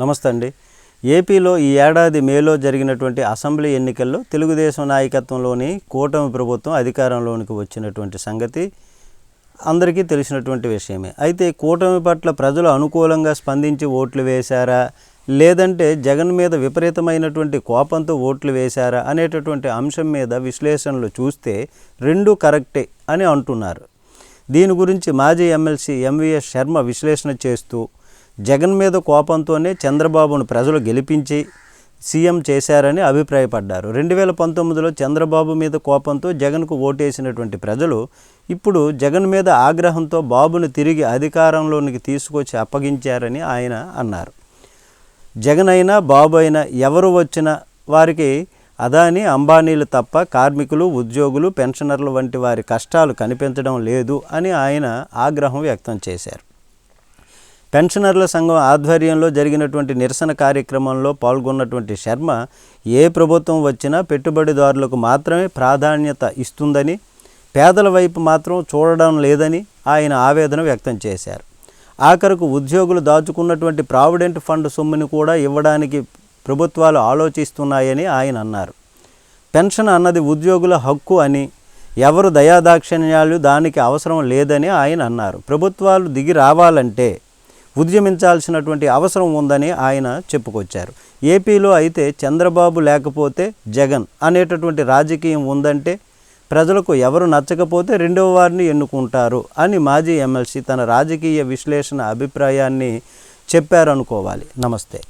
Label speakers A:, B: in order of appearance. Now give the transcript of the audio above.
A: నమస్తే అండి. ఏపీలో ఈ ఏడాది మేలో జరిగినటువంటి అసెంబ్లీ ఎన్నికల్లో తెలుగుదేశం నాయకత్వంలోని కూటమి ప్రభుత్వం అధికారంలోనికి వచ్చినటువంటి సంగతి అందరికీ తెలిసినటువంటి విషయమే. అయితే కూటమి పట్ల ప్రజలు అనుకూలంగా స్పందించి ఓట్లు వేశారా? లేదంటే జగన్ మీద విపరీతమైనటువంటి కోపంతో ఓట్లు వేశారా? అనేటటువంటి అంశం మీద విశ్లేషణలు చూస్తే రెండు కరెక్టే అని అంటున్నారు. దీని గురించి మాజీ ఎమ్మెల్సీ ఎంవిఎస్ శర్మ విశ్లేషణ చేస్తూ జగన్ మీద కోపంతోనే చంద్రబాబును ప్రజలు గెలిపించి సీఎం చేశారని అభిప్రాయపడ్డారు. రెండు వేల పంతొమ్మిదిలో చంద్రబాబు మీద కోపంతో జగన్కు ఓటేసినటువంటి ప్రజలు ఇప్పుడు జగన్ మీద ఆగ్రహంతో బాబును తిరిగి అధికారంలోనికి తీసుకొచ్చి అప్పగించారని ఆయన అన్నారు. జగన్ అయినా బాబు అయినా ఎవరు వచ్చినా వారికి అదాని అంబానీలు తప్ప కార్మికులు ఉద్యోగులు పెన్షనర్లు వంటి వారి కష్టాలు కనిపించడం లేదు అని ఆయన ఆగ్రహం వ్యక్తం చేశారు. పెన్షనర్ల సంఘం ఆధ్వర్యంలో జరిగినటువంటి నిరసన కార్యక్రమంలో పాల్గొన్నటువంటి శర్మ ఏ ప్రభుత్వం వచ్చినా పెట్టుబడిదారులకు మాత్రమే ప్రాధాన్యత ఇస్తుందని పేదల వైపు మాత్రం చూడడం లేదని ఆయన ఆవేదన వ్యక్తం చేశారు. ఆఖరకు ఉద్యోగులు దాచుకున్నటువంటి ప్రావిడెంట్ ఫండ్ సొమ్ముని కూడా ఇవ్వడానికి ప్రభుత్వాలు ఆలోచిస్తున్నాయని ఆయన అన్నారు. పెన్షన్ అన్నది ఉద్యోగుల హక్కు అని ఎవరు దయాదాక్షిణ్యాలు దానికి అవసరం లేదని ఆయన అన్నారు. ప్రభుత్వాలు దిగి రావాలంటే ఉద్యమించాల్సినటువంటి అవసరం ఉందని ఆయన చెప్పుకొచ్చారు. ఏపీలో అయితే చంద్రబాబు లేకపోతే జగన్ అనేటటువంటి రాజకీయం ఉందంటే ప్రజలకు ఎవరు నచ్చకపోతే రెండవ వారిని ఎన్నుకుంటారు అని మాజీ ఎమ్మెల్సీ తన రాజకీయ విశ్లేషణ అభిప్రాయాన్ని చెప్పారనుకోవాలి. నమస్తే.